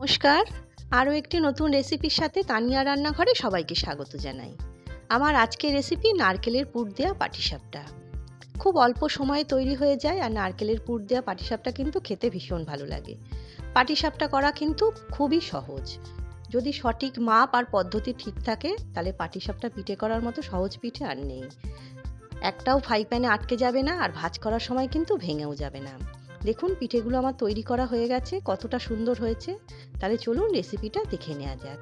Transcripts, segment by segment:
নমস্কার। আরও একটি নতুন রেসিপির সাথে তানিয়া রান্নাঘরে সবাইকে স্বাগত জানাই। আমার আজকের রেসিপি নারকেলের পুর দেওয়া পাটিসাপটা। খুব অল্প সময়ে তৈরি হয়ে যায় আর নারকেলের পুর দেওয়া পাটিসাপটা কিন্তু খেতে ভীষণ ভালো লাগে। পাটিসাপটা করা কিন্তু খুবই সহজ। যদি সঠিক মাপ আর পদ্ধতি ঠিক থাকে, তাহলে পাটিসাপটা পিঠে করার মতো সহজ পিঠে আর নেই। একটাও ফ্রাই প্যানে আটকে যাবে না আর ভাজ করার সময় কিন্তু ভেঙেও যাবে না। দেখুন পিঠেগুলো আমার তৈরি করা হয়ে গেছে, কতটা সুন্দর হয়েছে। তাহলে চলুন রেসিপিটা দেখে নেওয়া যাক।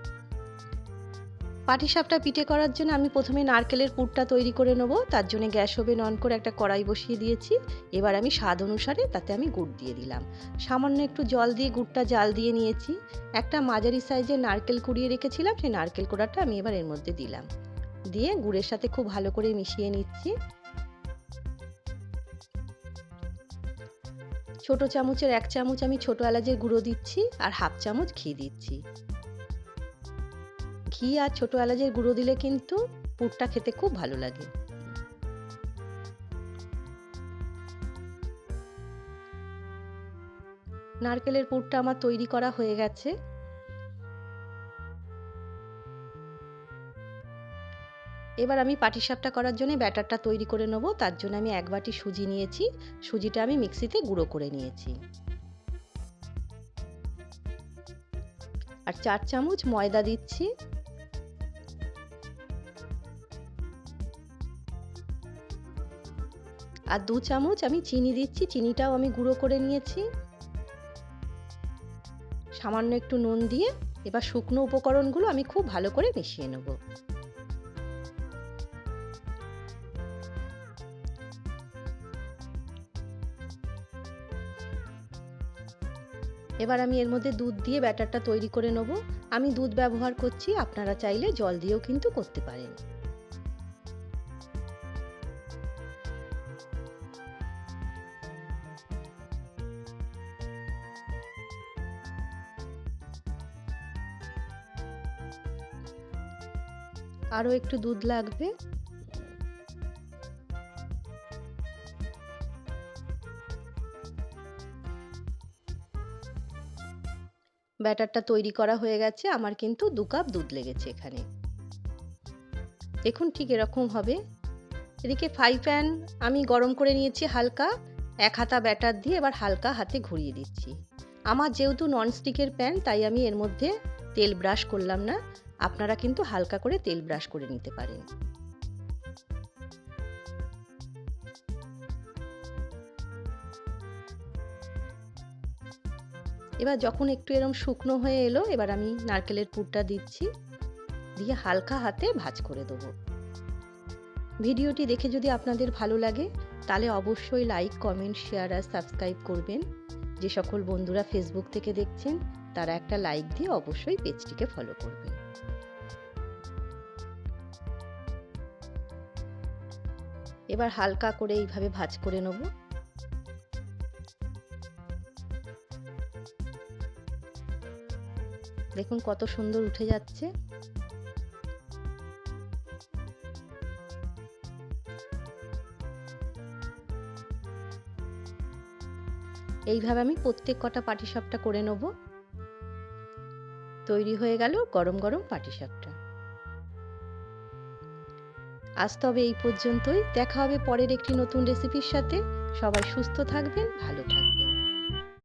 পাটিসাপটা পিঠে করার জন্য আমি প্রথমে নারকেলের পুরটা তৈরি করে নেব। তার জন্য গ্যাস ওভেন অন করে একটা কড়াই বসিয়ে দিয়েছি। এবার আমি স্বাদ অনুসারে তাতে আমি গুড় দিয়ে দিলাম। সামান্য একটু জল দিয়ে গুড়টা জাল দিয়ে নিয়েছি। একটা মাঝারি সাইজের নারকেল কুড়িয়ে রেখেছিলাম। সেই নারকেল কোড়াটা আমি এবার এর মধ্যে দিলাম। দিয়ে গুড়ের সাথে খুব ভালো করে মিশিয়ে নিচ্ছি। ছোট চামচের এক চামচ আমি ছোট এলাচের গুঁড়ো দিচ্ছি আর হাফ চামচ ঘি দিচ্ছি। ঘি আর ছোট এলাচের গুঁড়ো দিলে কিন্তু পুরটা খেতে খুব ভালো লাগে। নারকেলের পুরটা আমার তৈরি করা হয়ে গেছে। এবার আমি পাটিসাপটা করার জন্য ব্যাটারটা তৈরি করে নেব, তার জন্য আমি এক বাটি সুজি নিয়েছি, সুজিটা আমি মিক্সিতে গুঁড়ো করে নিয়েছি। আর চার চামচ ময়দা দিচ্ছি। আর দু চামচ আমি চিনি দিচ্ছি, চিনিটাও আমি গুঁড়ো করে নিয়েছি। সামান্য একটু নুন দিয়ে এবার শুকনো উপকরণগুলো আমি খুব ভালো করে মিশিয়ে নেব। এবার আমি এর মধ্যে দুধ দিয়ে ব্যাটারটা তৈরি করে নেব। আমি দুধ ব্যবহার করছি, আপনারা চাইলে জল দিয়েও কিন্তু করতে পারেন। আরও একটু দুধ লাগবে। ব্যাটারটা তৈরি করা হয়ে গেছে, আমার কিন্তু দু কাপ দুধ লেগেছে এখানে। দেখুন ঠিক এরকম হবে। এদিকে ফ্রাই প্যান আমি গরম করে নিয়েছি হালকা, এক হাতা ব্যাটার দিয়ে এবার হালকা হাতে ঘুরিয়ে দিচ্ছি। আমার যেহেতু ননস্টিকের প্যান তাই আমি এর মধ্যে তেল ব্রাশ করলাম না। আপনারা কিন্তু হালকা করে তেল ব্রাশ করে নিতে পারেন। এবার যখন একটু এরম শুকনো হয়ে এলো, এবার আমি নারকেলের পুরটা দিচ্ছি, দিয়ে হালকা হাতে ভাজ করে দেবো। ভিডিওটি দেখে যদি আপনাদের ভালো লাগে, তাহলে অবশ্যই লাইক কমেন্ট শেয়ার আর সাবস্ক্রাইব করবেন। যে সকল বন্ধুরা ফেসবুক থেকে দেখছেন, তারা একটা লাইক দিয়ে অবশ্যই পেজটিকে ফলো করবেন। এবার হালকা করে এইভাবে ভাজ করে নেব। দেখুন কত সুন্দর উঠে যাচ্ছে। এইভাবে আমি প্রত্যেক কটা পাটিসাপটা করে নেব। তৈরি হয়ে গেল গরম গরম পাটিসাপটা। আজ তবে এই পর্যন্তই। দেখা হবে পরের একটি নতুন রেসিপির সাথে। সবাই সুস্থ থাকবেন, ভালো থাকবেন।